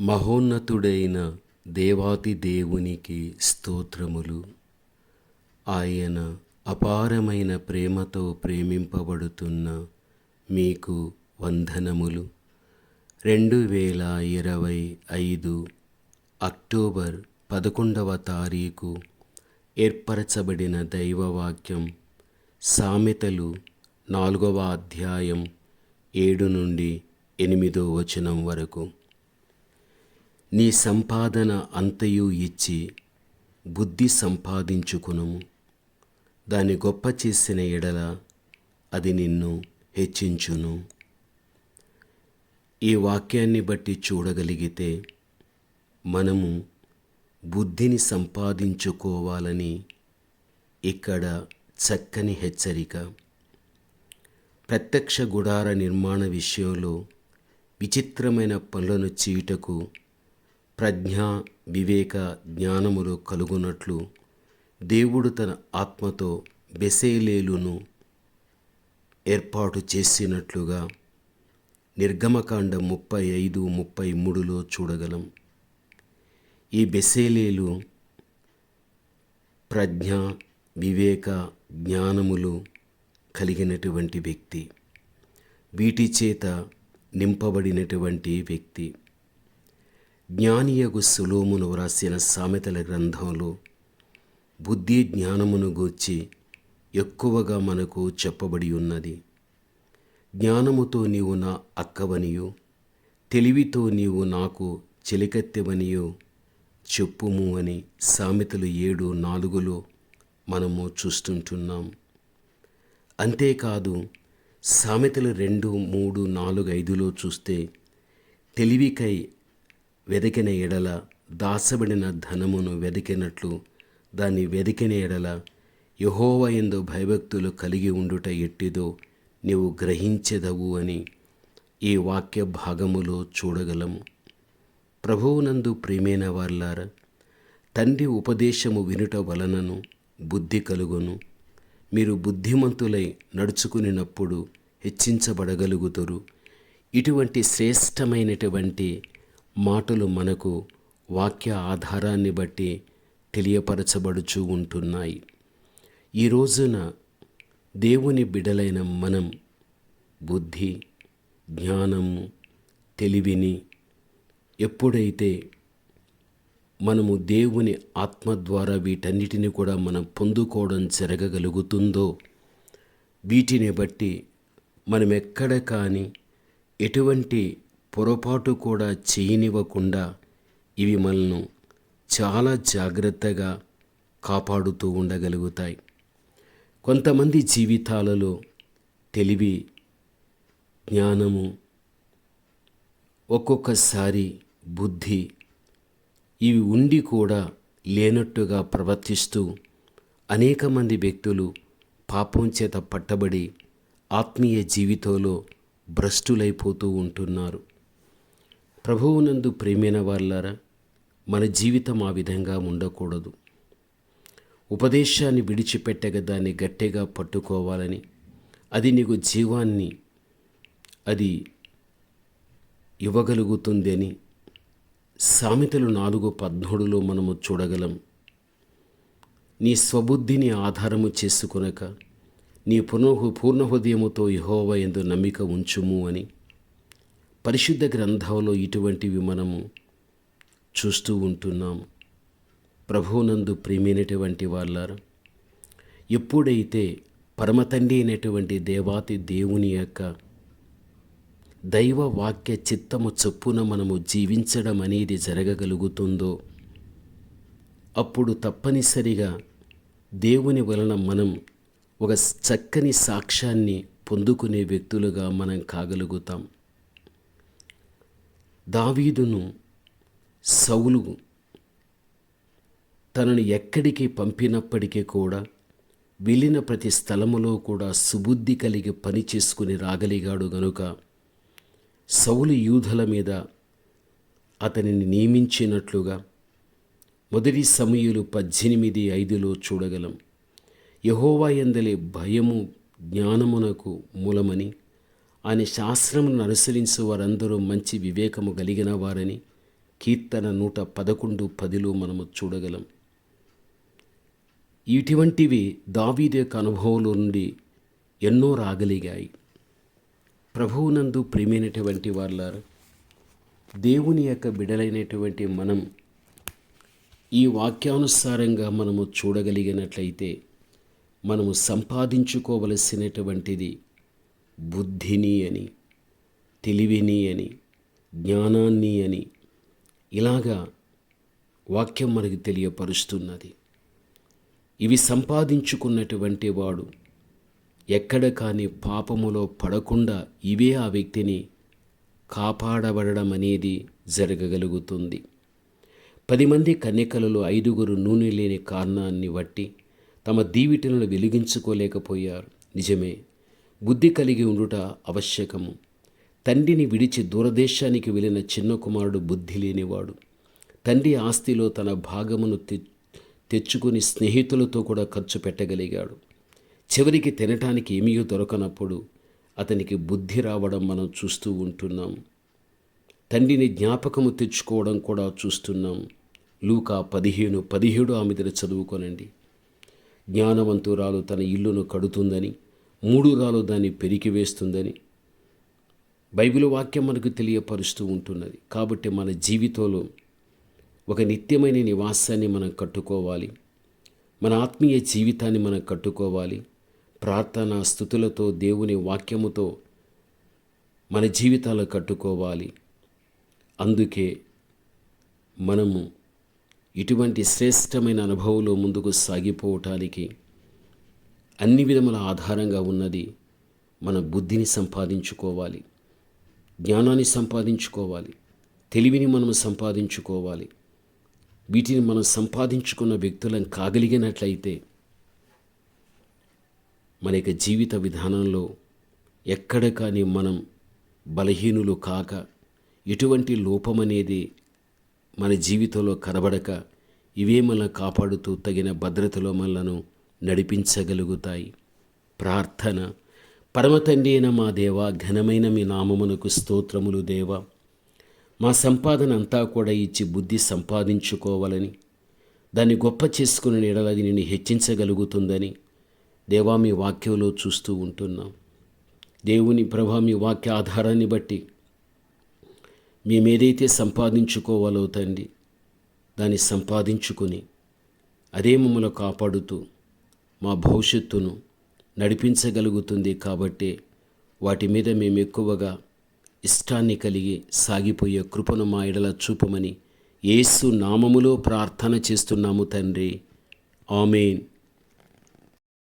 మహోన్నతుడైన దేవాతి దేవునికి స్తోత్రములు. ఆయన అపారమైన ప్రేమతో ప్రేమింపబడుతున్న మీకు వందనములు. రెండు వేల ఇరవై ఐదు అక్టోబర్ పదకొండవ తారీఖు ఏర్పరచబడిన దైవవాక్యం సామెతలు నాలుగవ అధ్యాయం ఏడు నుండి ఎనిమిదో వచనం వరకు. నీ సంపాదన అంతయు ఇచ్చి బుద్ధి సంపాదించుకునుము. దాని గొప్ప చేసిన ఎడల అది నిన్ను హెచ్చించును. ఈ వాక్యాన్ని బట్టి చూడగలిగితే మనము బుద్ధిని సంపాదించుకోవాలని ఇక్కడ చక్కని హెచ్చరిక. ప్రత్యక్ష గుడార నిర్మాణ విషయంలో విచిత్రమైన పనులను చేయుటకు ప్రజ్ఞ వివేక జ్ఞానములు కలుగునట్లు దేవుడు తన ఆత్మతో బెసేలేలును ఏర్పాటు చేసినట్లుగా నిర్గమకాండ ముప్పై ఐదు ముప్పై మూడులో చూడగలం. ఈ బెసేలేలు ప్రజ్ఞ వివేక జ్ఞానములు కలిగినటువంటి వ్యక్తి. వీటి చేత నింపబడినటువంటి వ్యక్తి. జ్ఞానియగు సులోమును వ్రాసిన సామెతల గ్రంథంలో బుద్ధి జ్ఞానమును గూర్చి ఎక్కువగా మనకు చెప్పబడి ఉన్నది. జ్ఞానముతో నీవు నా అక్కవనియు తెలివితో నీవు నాకు చెలికత్తెవనియో చెప్పుము అని సామెతలు ఏడు నాలుగులో మనము చూస్తుంటున్నాం. అంతేకాదు సామెతలు రెండు మూడు నాలుగు ఐదులో చూస్తే తెలివికై వెదికిన ఎడల దాసబడిన ధనమును వెదికినట్లు దాన్ని వెదికిన ఎడల యహోవ ఎందు భయభక్తులు కలిగి ఉండుట ఎట్టిదో నీవు గ్రహించెదవు అని ఈ వాక్య భాగములో చూడగలము ప్రభువునందు ప్రేమైన వాళ్ళార తండ్రి ఉపదేశము వినుట వలనను బుద్ధి కలుగును. మీరు బుద్ధిమంతులై నడుచుకునినప్పుడు హెచ్చించబడగలుగుతారు ఇటువంటి శ్రేష్టమైనటువంటి మాటలు మనకు వాక్య ఆధారాన్ని బట్టి తెలియపరచబడుచూ ఉంటున్నాయి. ఈ రోజున దేవుని బిడలైన మనం బుద్ధి జ్ఞానము తెలివిని ఎప్పుడైతే మనము దేవుని ఆత్మ ద్వారా వీటన్నిటిని కూడా మనం పొందుకోవడం జరగగలుగుతుందో వీటిని బట్టి మనం ఎక్కడ కానీ ఎటువంటి పొరపాటు కూడా చేయనివ్వకుండా ఇవి మనల్ని చాలా జాగ్రత్తగా కాపాడుతూ ఉండగలుగుతాయి. కొంతమంది జీవితాలలో తెలివి జ్ఞానము ఒక్కొక్కసారి బుద్ధి ఇవి ఉండి కూడా లేనట్టుగా ప్రవర్తిస్తూ అనేక మంది వ్యక్తులు పాపం చేత పట్టబడి ఆత్మీయ జీవితంలో భ్రష్టులైపోతూ ఉంటున్నారు. ప్రభువునందు ప్రేమైన వాళ్ళారా మన జీవితం ఆ విధంగా ఉండకూడదు. ఉపదేశాన్ని విడిచిపెట్టక దాన్ని గట్టిగా పట్టుకోవాలని అది నీకు జీవాన్ని అది ఇవ్వగలుగుతుంది అని సామెతలు నాలుగు పద్మూడులో మనము చూడగలం. నీ స్వబుద్ధిని ఆధారము చేసుకొనక నీ పునః పూర్ణ హృదయముతో యహోవ ఎందు నమ్మిక ఉంచుము అని పరిశుద్ధ గ్రంథంలో ఇటువంటివి మనము చూస్తూ ఉంటున్నాము ప్రభువునందు ప్రేమైనటువంటి వాళ్ళారు ఎప్పుడైతే పరమతండ్రి అయినటువంటి దేవాతి దేవుని యొక్క దైవ వాక్య చిత్తము చొప్పున మనము జీవించడం అనేది జరగగలుగుతుందో అప్పుడు తప్పనిసరిగా దేవుని వలన మనం ఒక చక్కని సాక్ష్యాన్ని పొందుకునే వ్యక్తులుగా మనం కాగలుగుతాం. దావీదును సౌలు తనను ఎక్కడికి పంపినప్పటికీ కూడా వెళ్ళిన ప్రతి స్థలములో కూడా సుబుద్ధి కలిగి పని చేసుకుని రాగలిగాడు గనుక సౌలు యూధల మీద అతనిని నియమించినట్లుగా మొదటి సమయులు పద్దెనిమిది ఐదులో చూడగలం. యహోవా ఎందలే భయము జ్ఞానమునకు మూలమని ఆయన శాస్త్రమును అనుసరించు వారందరూ మంచి వివేకము కలిగిన వారని కీర్తన నూట పదకొండు పదిలో మనము చూడగలం. ఇటువంటివి దావీదు యొక్క అనుభవంలో నుండి ఎన్నో రాగలిగాయి. ప్రభువునందు ప్రియమైనటువంటి వాళ్ళారు దేవుని యొక్క బిడలైనటువంటి మనం ఈ వాక్యానుసారంగా మనము చూడగలిగినట్లయితే మనము సంపాదించుకోవలసినటువంటిది బుద్ధిని అని తెలివిని అని జ్ఞానాన్ని అని ఇలాగా వాక్యం మనకు తెలియపరుస్తున్నది. ఇవి సంపాదించుకున్నటువంటి వాడు ఎక్కడ కాని పాపములో పడకుండా ఇవే ఆ వ్యక్తిని కాపాడబడడం అనేది జరగగలుగుతుంది. పది మంది కన్యకలలో ఐదుగురు నూనె లేని కారణాన్ని బట్టి తమ దీవిటలను వెలిగించుకోలేకపోయారు. నిజమే బుద్ధి కలిగి ఉండుట ఆవశ్యకము. తండ్రిని విడిచి దూరదేశానికి వెళ్ళిన చిన్న కుమారుడు బుద్ధి లేనివాడు. తండ్రి ఆస్తిలో తన భాగమును తె తెచ్చుకుని స్నేహితులతో కూడా ఖర్చు పెట్టగలిగాడు. చివరికి తినటానికి ఏమీ దొరకనప్పుడు అతనికి బుద్ధి రావడం మనం చూస్తూ ఉంటున్నాం. తండ్రిని జ్ఞాపకము తెచ్చుకోవడం కూడా చూస్తున్నాం. లూకా పదిహేను పదిహేడు ఆమె దగ్గర చదువుకోనండి. జ్ఞానవంతురాలు తన ఇల్లును కడుతుందని మూడు రాలు దాన్ని పెరికివేస్తుందని బైబిల్ వాక్యం మనకు తెలియపరుస్తూ ఉంటున్నది. కాబట్టి మన జీవితంలో ఒక నిత్యమైన నివాసాన్ని మనం కట్టుకోవాలి. మన ఆత్మీయ జీవితాన్ని మనం కట్టుకోవాలి. ప్రార్థన స్థుతులతో దేవుని వాక్యముతో మన జీవితాలు కట్టుకోవాలి. అందుకే మనము ఇటువంటి శ్రేష్టమైన అనుభవంలో ముందుకు సాగిపోవటానికి అన్ని విధముల ఆధారంగా ఉన్నది మన బుద్ధిని సంపాదించుకోవాలి జ్ఞానాన్ని సంపాదించుకోవాలి తెలివిని మనం సంపాదించుకోవాలి. వీటిని మనం సంపాదించుకున్న వ్యక్తులను కాగలిగినట్లయితే మన యొక్క జీవిత విధానంలో ఎక్కడ కానీ మనం బలహీనులు కాక ఎటువంటి లోపం అనేది మన జీవితంలో కనబడక ఇవే మనల్ని కాపాడుతూ తగిన భద్రతలో మనలను నడిపించగలుగుతాయి. ప్రార్థన. పరమతండ్రి అయిన మా దేవ ఘనమైన మీ నామమునకు స్తోత్రములు దేవ. మా సంపాదన అంతా కూడా ఇచ్చి బుద్ధి సంపాదించుకోవాలని దాన్ని గొప్ప చేసుకుని ఎడలది నిన్ను హెచ్చించగలుగుతుందని దేవా మీ వాక్యంలో చూస్తూ ఉంటున్నాం. దేవుని ప్రభా మీ వాక్య ఆధారాన్ని బట్టి మేమేదైతే సంపాదించుకోవాలో తండ్రి దాన్ని సంపాదించుకొని అదే మమ్మల్ని కాపాడుతూ మా భవిష్యత్తును నడిపించగలుగుతుంది కాబట్టి వాటి మీద మేము ఎక్కువగా ఇష్టాన్ని కలిగి సాగిపోయే కృపను మా ఎడల చూపమని యేసు నామములో ప్రార్థన చేస్తున్నాము తండ్రి. ఆమెన్.